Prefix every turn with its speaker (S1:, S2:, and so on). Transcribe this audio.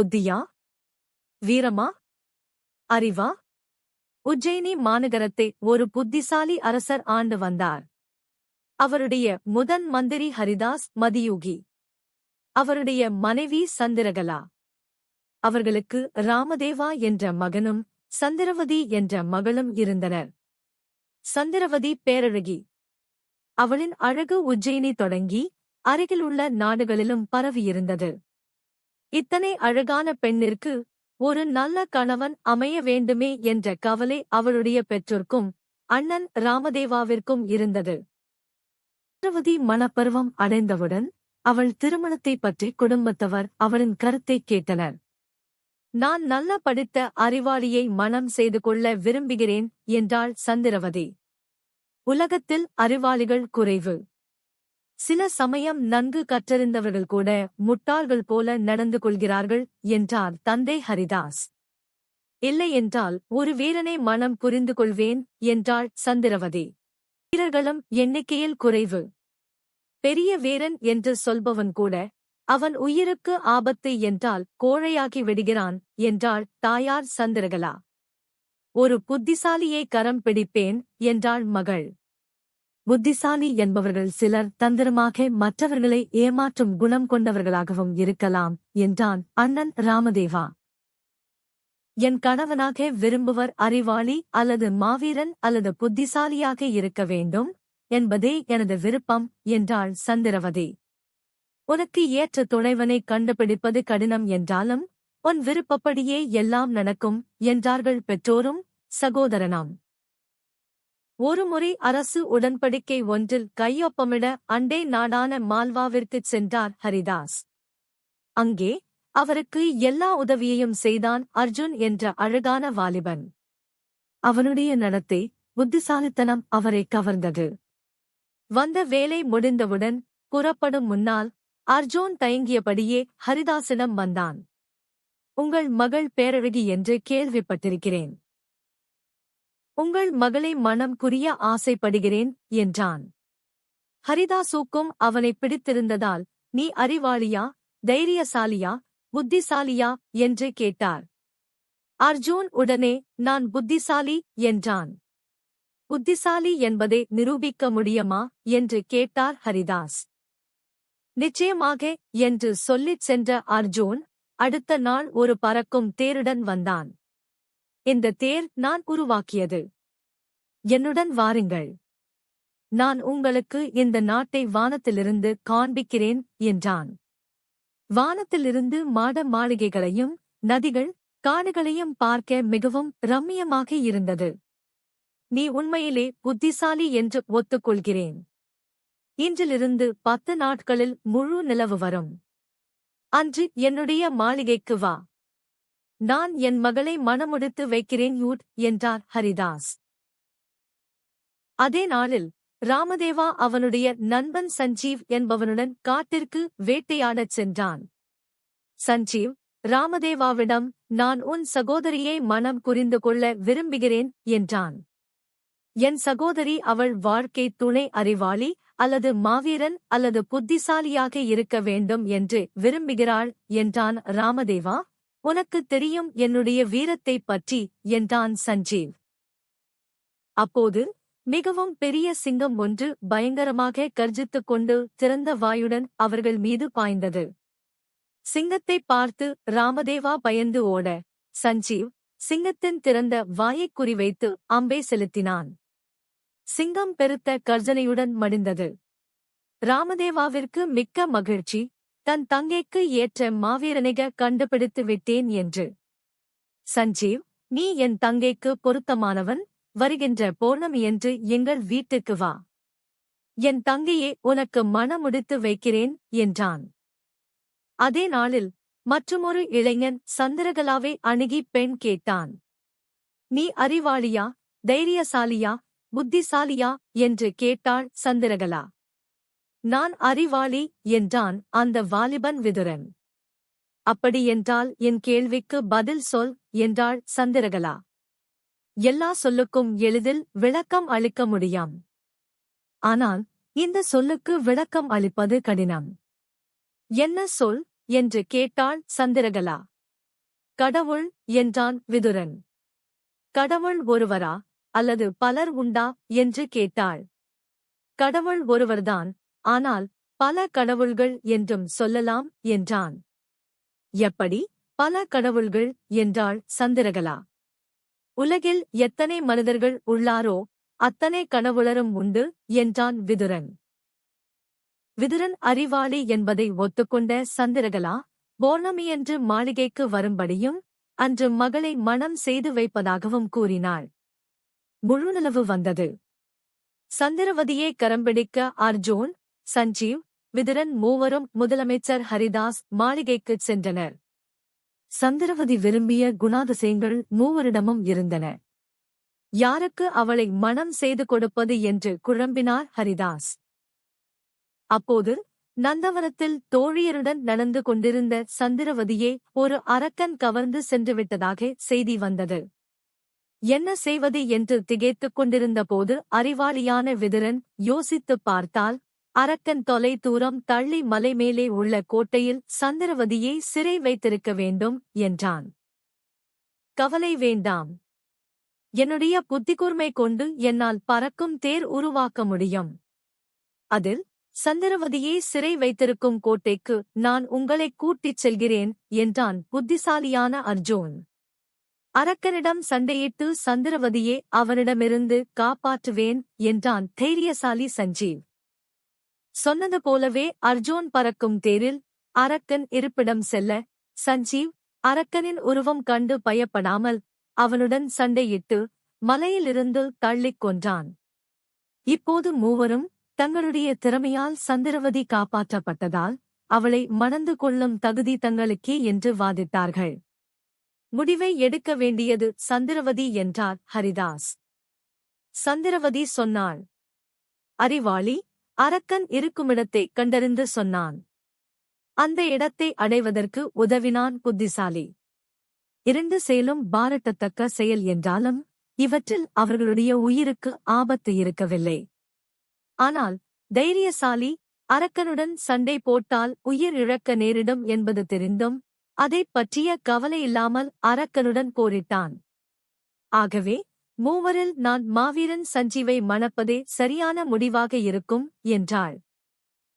S1: புத்தியா? வீரமா? அறிவா? உஜ்ஜயினி மாநகரத்தை ஒரு புத்திசாலி அரசர் ஆண்டு வந்தார். அவருடைய முதன் மந்திரி ஹரிதாஸ் மதியூகி. அவருடைய மனைவி சந்திரகலா. அவர்களுக்கு ராமதேவா என்ற மகனும் சந்திரவதி என்ற மகளும் இருந்தனர். சந்திரவதி பேரழகி. அவளின் அழகு உஜ்ஜயினி தொடங்கி அருகிலுள்ள நாடுகளிலும் பரவியிருந்தது. இத்தனை அழகான பெண்ணிற்கு ஒரு நல்ல கணவன் அமைய வேண்டுமே என்ற கவலை அவளுடைய பெற்றோர்க்கும் அண்ணன் ராமதேவாவிற்கும் இருந்தது. சந்திரவதி மனப்பருவம் அடைந்தவுடன் அவள் திருமணத்தைப் பற்றி குடும்பத்தவர் அவளின் கருத்தைக் கேட்டனர். நான் நல்ல படித்த அறிவாளியை மணம் செய்து கொள்ள விரும்புகிறேன் என்றாள் சந்திரவதி. உலகத்தில் அறிவாளிகள் குறைவு. சில சமயம் நன்கு கற்றறிந்தவர்கள் கூட முட்டாள்கள் போல நடந்து கொள்கிறார்கள் என்றார் தந்தை ஹரிதாஸ். இல்லையென்றால் ஒரு வீரனை மனம் புரிந்து கொள்வேன் என்றாள் சந்திரவதி. வீரர்களும் எண்ணிக்கையில் குறைவு. பெரிய வீரன் என்று சொல்பவன் கூட அவன் உயிருக்கு ஆபத்து என்றால் கோழையாகி விடுகிறான் என்றாள் தாயார் சந்திரகலா. ஒரு புத்திசாலியை கரம் பிடிப்பேன் என்றாள் மகள். புத்திசாலி என்பவர்கள் சிலர் தந்திரமாக மற்றவர்களை ஏமாற்றும் குணம் கொண்டவர்களாகவும் இருக்கலாம் என்றான் அண்ணன் ராமதேவா. என் கணவனாக விரும்புவர் அறிவாளி அல்லது மாவீரன் அல்லது புத்திசாலியாக இருக்க வேண்டும் என்பதே எனது விருப்பம் என்றாள் சந்திரவதி. உனக்கு ஏற்ற துணைவனை கண்டுபிடிப்பது கடினம் என்றாலும் உன் விருப்பப்படியே எல்லாம் நடக்கும் என்றார்கள் பெற்றோரும் சகோதரனாம். ஒருமுறை அரசு உடன்படிக்கை ஒன்றில் கையொப்பமிட அண்டை நாடான மால்வாவிற்குச் சென்றார் ஹரிதாஸ். அங்கே அவருக்கு எல்லா உதவியையும் செய்தான் அர்ஜுன் என்ற அழகான வாலிபன். அவனுடைய நடத்தை புத்திசாலித்தனம் அவரை கவர்ந்தது. வந்த வேலை முடிந்தவுடன் புறப்படும் முன்னால் அர்ஜூன் தயங்கியபடியே ஹரிதாசிடம் வந்தான். உங்கள் மகள் பேரழகி என்று கேள்விப்பட்டிருக்கிறேன். உங்கள் மகளை மனம் புரிய ஆசைப்படுகிறேன் என்றான். ஹரிதாசுக்கும் அவனை பிடித்திருந்ததால் நீ அறிவாளியா தைரியசாலியா புத்திசாலியா? என்று கேட்டார். அர்ஜூன் உடனே நான் புத்திசாலி என்றான். புத்திசாலி என்பதை நிரூபிக்க முடியுமா? என்று கேட்டார் ஹரிதாஸ். நிச்சயமாக என்று சொல்லிச் சென்ற அர்ஜூன் அடுத்த நாள் ஒரு பறக்கும் தேருடன் வந்தான். இந்த தேர் நான் உருவாக்கியது. என்னுடன் வாருங்கள். நான் உங்களுக்கு இந்த நாட்டை வானத்திலிருந்து காண்பிக்கிறேன் என்றான். வானத்திலிருந்து மாட மாளிகைகளையும் நதிகள் காடுகளையும் பார்க்க மிகவும் ரம்மியமாக இருந்தது. நீ உண்மையிலே புத்திசாலி என்று ஒத்துக்கொள்கிறேன். இன்றிலிருந்து பத்து நாட்களில் முழு நிலவு வரும். அன்று என்னுடைய மாளிகைக்கு வா. நான் என் மகளை மணமுடித்து வைக்கிறேன் யூட் என்றார் ஹரிதாஸ். அதே நாளில் ராமதேவா அவனுடைய நண்பன் சஞ்சீவ் என்பவனுடன் காட்டிற்கு வேட்டையாடச் சென்றான். சஞ்சீவ் ராமதேவாவிடம் நான் உன் சகோதரியை மனம் புரிந்து கொள்ள விரும்புகிறேன் என்றான். என் சகோதரி அவள் வாழ்க்கை துணை அறிவாளி அல்லது மாவீரன் அல்லது புத்திசாலியாக இருக்க வேண்டும் என்று விரும்புகிறாள் என்றான் ராமதேவா. உனக்கு தெரியும் என்னுடைய வீரத்தைப் பற்றி என்றான் சஞ்சீவ். அப்போது மிகவும் பெரிய சிங்கம் ஒன்று பயங்கரமாக கர்ஜித்துக் கொண்டு திறந்த வாயுடன் அவர்கள் மீது பாய்ந்தது. சிங்கத்தை பார்த்து ராமதேவா பயந்து ஓட சஞ்சீவ் சிங்கத்தின் திறந்த வாயைக் குறிவைத்து அம்பே செலுத்தினான். சிங்கம் பெருத்த கர்ஜனையுடன் மடிந்தது. ராமதேவாவிற்கு மிக்க மகிழ்ச்சி தன் தங்கைக்கு ஏற்ற மாவீரனிக கண்டுபிடித்து விட்டேன் என்று. சஞ்சீவ் நீ என் தங்கைக்கு பொருத்தமானவன் வருகின்ற பௌர்ணமி என்று எங்கள் வீட்டுக்கு வா. என் தங்கையே உனக்கு மணமுடித்து வைக்கிறேன் என்றான். அதே நாளில் மற்றுமொரு இளைஞன் சந்திரகலாவை அணுகி பெண் கேட்டான். நீ அறிவாளியா தைரியசாலியா புத்திசாலியா என்று கேட்டாள் சந்திரகலா. நான் அறிவாளி என்றான் அந்த வாலிபன் விதுரன். அப்படியென்றால் என் கேள்விக்கு பதில் சொல் என்றாள் சந்திரகலா. எல்லா சொல்லுக்கும் எளிதில் விளக்கம் அளிக்க முடியாம். ஆனால் இந்த சொல்லுக்கு விளக்கம் அளிப்பது கடினம். என்ன சொல்? என்று கேட்டாள் சந்திரகலா. கடவுள் என்றான் விதுரன். கடவுள் ஒருவரா அல்லது பலர் உண்டா? என்று கேட்டாள். கடவுள் ஒருவர்தான் ஆனால் பல கடவுள்கள் என்றும் சொல்லலாம் என்றான். எப்படி? பல கடவுள்கள் என்றாள் சந்திரகலா. உலகில் எத்தனை மனிதர்கள் உள்ளாரோ அத்தனை கடவுளரும் உண்டு என்றான் விதுரன். விதுரன் அறிவாளி என்பதை ஒத்துக்கொண்ட சந்திரகலா பௌர்ணமியன்று மாளிகைக்கு வரும்படியும் அன்று மகளை மணம் செய்து வைப்பதாகவும் கூறினாள். முழுநிலவு வந்தது. சந்திரவதியை கரம்பிடிக்க அர்ஜோன் சஞ்சீவ் விதுரன் மூவரும் முதலமைச்சர் ஹரிதாஸ் மாளிகைக்குச் சென்றனர். சந்திரவதி விரும்பிய குணாதிசயங்கள் மூவரிடமும் இருந்தன. யாருக்கு அவளை மணம் செய்து கொடுப்பது என்று குழம்பினார் ஹரிதாஸ். அப்போது நந்தவனத்தில் தோழியருடன் நடந்து கொண்டிருந்த சந்திரவதியே ஒரு அரக்கன் கவர்ந்து சென்றுவிட்டதாக செய்தி வந்தது. என்ன செய்வது? என்று திகைத்துக் கொண்டிருந்தபோது அறிவாளியான விதிரன் யோசித்துப் பார்த்தால் அரக்கன் தொலை தூரம் தள்ளி மலை மேலே உள்ள கோட்டையில் சந்திரவதியை சிறை வைத்திருக்க வேண்டும் என்றான். கவலை வேண்டாம். என்னுடைய புத்திகூர்மை கொண்டு என்னால் பறக்கும் தேர் உருவாக்க முடியும். அதில் சந்திரவதியை சிறை வைத்திருக்கும் கோட்டைக்கு நான் உங்களை கூட்டிச் செல்கிறேன் என்றான் புத்திசாலியான அர்ஜூன். அரக்கனிடம் சண்டையிட்டு சந்திரவதியே அவனிடமிருந்து காப்பாற்றுவேன் என்றான் தைரியசாலி சஞ்சீவ். சொன்னது போலவே அர்ஜூன் பறக்கும் தேரில் அரக்கன் இருப்பிடம் செல்ல சஞ்சீவ் அரக்கனின் உருவம் கண்டு பயப்படாமல் அவனுடன் சண்டையிட்டு மலையிலிருந்து தள்ளிக் கொன்றான். இப்போது மூவரும் தங்களுடைய திறமையால் சந்திரவதி காப்பாற்றப்பட்டதால் அவளை மணந்து கொள்ளும் தகுதி தங்களுக்கே என்று வாதிட்டார்கள். முடிவை எடுக்க வேண்டியது சந்திரவதி என்றார் ஹரிதாஸ். சந்திரவதி சொன்னாள் அறிவாளி அரக்கன் இருக்குமிடத்தை கண்டறிந்து சொன்னான். அந்த இடத்தை அடைவதற்கு உதவினான் புத்திசாலி. இரண்டு செயலும் பாராட்டத்தக்க செயல் என்றாலும் இவற்றில் அவர்களுடைய உயிருக்கு ஆபத்து இருக்கவில்லை. ஆனால் தைரியசாலி அரக்கனுடன் சண்டை போட்டால் உயிர் இழக்க நேரிடும் என்பது தெரிந்தும் அதைப் பற்றிய கவலையில்லாமல் அரக்கனுடன் போரிட்டான். ஆகவே மூவரில் நான் மாவீரன் சஞ்சீவை மணப்பதே சரியான முடிவாக இருக்கும் என்றாள்.